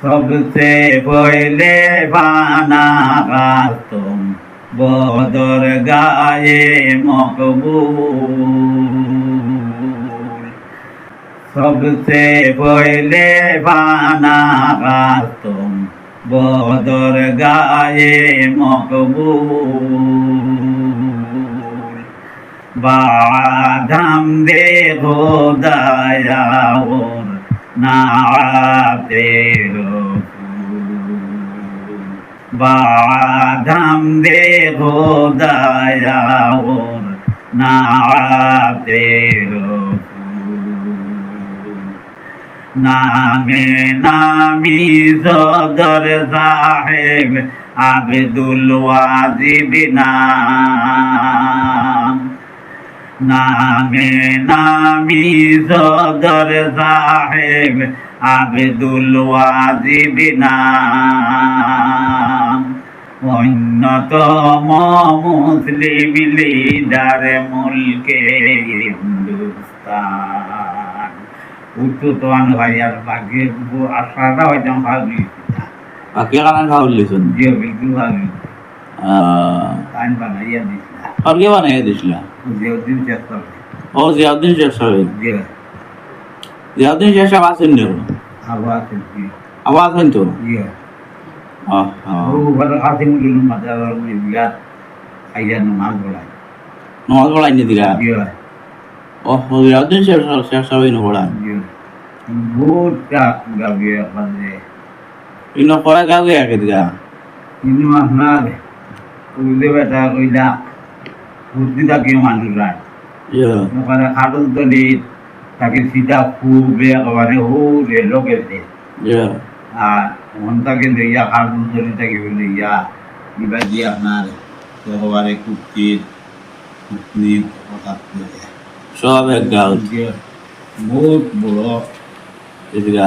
সবসে বইলে বানা গাস্তম বদর গায়ে মকবু সবসে বইলে বানা গাস্তম বদর গায়ে মকবু বাধাম দে দায় বাধাম দেহো দায়াও না নামে নামি সদর সাহেব আবদুল আজিব না নামে নামি সদর সাহেব আবেদুল ওয়াজিব নাম। অন্যতম মুসলিম লিডার মুলকে হিন্দুস্তান। উচ্চতমান ভাই আর বাকি আশাটা হয়তো ভাবি বাকি কারণ খাওয়ার লিখুন জিও বিলকুল ভাবি টাইম বানাইয়া দিছিলা আর কে বানাই দিছিলা জিও দিন চেষ্টা করে ও জিয়াউদ্দিন সাহেব। জিও জিয়াউদ্দিন সাহেব আছেন নি আবার আছে আবার আছেন তো? বড় কাছে মুলি মাদার বিয়াত আইয়া নমাজ বলাই নমাজ পড়াইনি দিলা জিও ও জিয়াউদ্দিন শেখ সাহেব শেখ সাহেব ইনো বহুত গাবিয়া পালে ইনো পড়া গাবে আগে দিলা ইনু আপনার উইলে কইলা বুদ্ধি থাকিও মানুষ রায় ইয়ে। ওখানে খাটুন তলি তাকে সিধা ফুবে একেবারে হো রেলো গেছে আর মনটাকে লইয়া খাটুন তলি তাকে লইয়া কিবা দিয়ে আপনার একেবারে কুক্তির কুক্তির কথা সব এক গাঁও বহুত বড় এদিকে